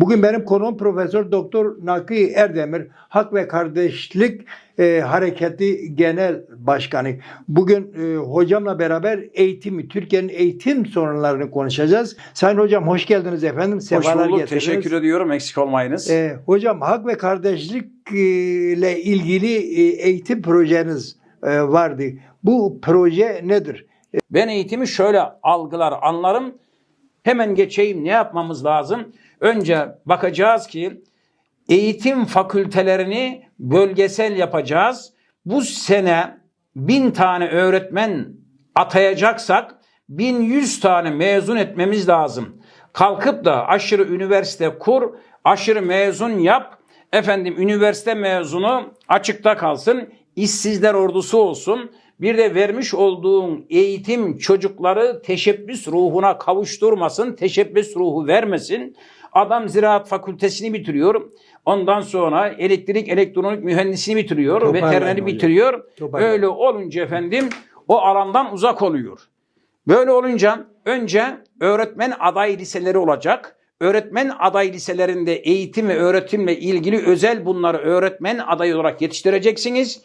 Bugün benim konuğum Profesör Doktor Naki Erdemir, Hak ve Kardeşlik e, Hareketi Genel Başkanı. Bugün e, hocamla beraber eğitimi, Türkiye'nin eğitim sorunlarını konuşacağız. Sayın hocam hoş geldiniz efendim. Hoş Sefalar bulduk. getirdiniz. Teşekkür ediyorum. Eksik olmayınız. E, hocam hak ve kardeşlik e, ile ilgili e, eğitim projeniz e, vardı. Bu proje nedir? Ben eğitimi şöyle algılar, anlarım. Hemen geçeyim. Ne yapmamız lazım? Önce bakacağız ki eğitim fakültelerini bölgesel yapacağız. Bu sene bin tane öğretmen atayacaksak 1100 tane mezun etmemiz lazım. Kalkıp da aşırı üniversite kur, aşırı mezun yap. Efendim üniversite mezunu açıkta kalsın, işsizler ordusu olsun. Bir de vermiş olduğun eğitim çocukları teşebbüs ruhuna kavuşturmasın, teşebbüs ruhu vermesin. Adam ziraat fakültesini bitiriyor. Ondan sonra elektrik elektronik mühendisini bitiriyor, Toparlayın veterineri bitiriyor. Toparlayın. Öyle olunca efendim o alandan uzak oluyor. Böyle olunca önce öğretmen aday liseleri olacak. Öğretmen aday liselerinde eğitim ve öğretimle ilgili özel bunları öğretmen adayı olarak yetiştireceksiniz.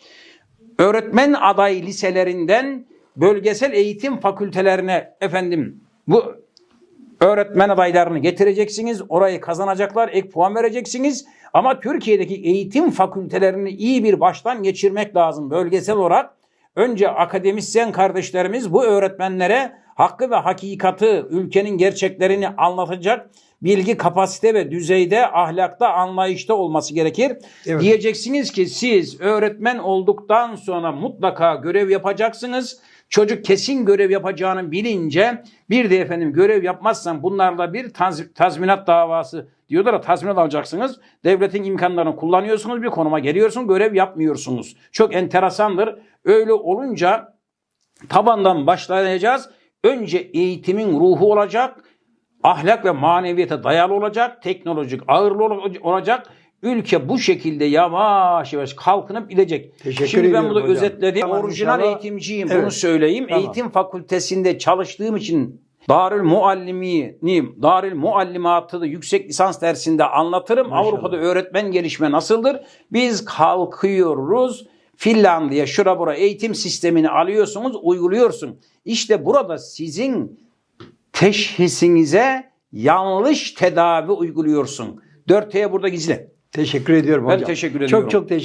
Öğretmen aday liselerinden bölgesel eğitim fakültelerine efendim bu öğretmen adaylarını getireceksiniz. Orayı kazanacaklar, ek puan vereceksiniz. Ama Türkiye'deki eğitim fakültelerini iyi bir baştan geçirmek lazım bölgesel olarak. Önce akademisyen kardeşlerimiz bu öğretmenlere hakkı ve hakikati, ülkenin gerçeklerini anlatacak bilgi kapasite ve düzeyde, ahlakta, anlayışta olması gerekir. Evet. Diyeceksiniz ki siz öğretmen olduktan sonra mutlaka görev yapacaksınız. Çocuk kesin görev yapacağını bilince bir de efendim görev yapmazsan bunlarla bir taz- tazminat davası diyorlar ya tazminat alacaksınız. Devletin imkanlarını kullanıyorsunuz bir konuma geliyorsunuz görev yapmıyorsunuz. Çok enteresandır. Öyle olunca tabandan başlayacağız. Önce eğitimin ruhu olacak. Ahlak ve maneviyata dayalı olacak. Teknolojik ağırlı ol- olacak. Ülke bu şekilde yavaş yavaş kalkınıp gidecek. Teşekkür Şimdi ben bunu hocam. özetledim. Tamam, Orijinal inşallah- eğitimciyim Evet. bunu söyleyeyim. Tamam. Eğitim fakültesinde çalıştığım için Darül Muallimini, Darül Muallimatı da yüksek lisans dersinde anlatırım. Maşallah. Avrupa'da öğretmen gelişme nasıldır? Biz kalkıyoruz. Finlandiya şura bura eğitim sistemini alıyorsunuz, uyguluyorsun. İşte burada sizin teşhisinize yanlış tedavi uyguluyorsun. 4T burada gizli. Teşekkür ediyorum Ben hocam. teşekkür ediyorum. Çok çok teşekkür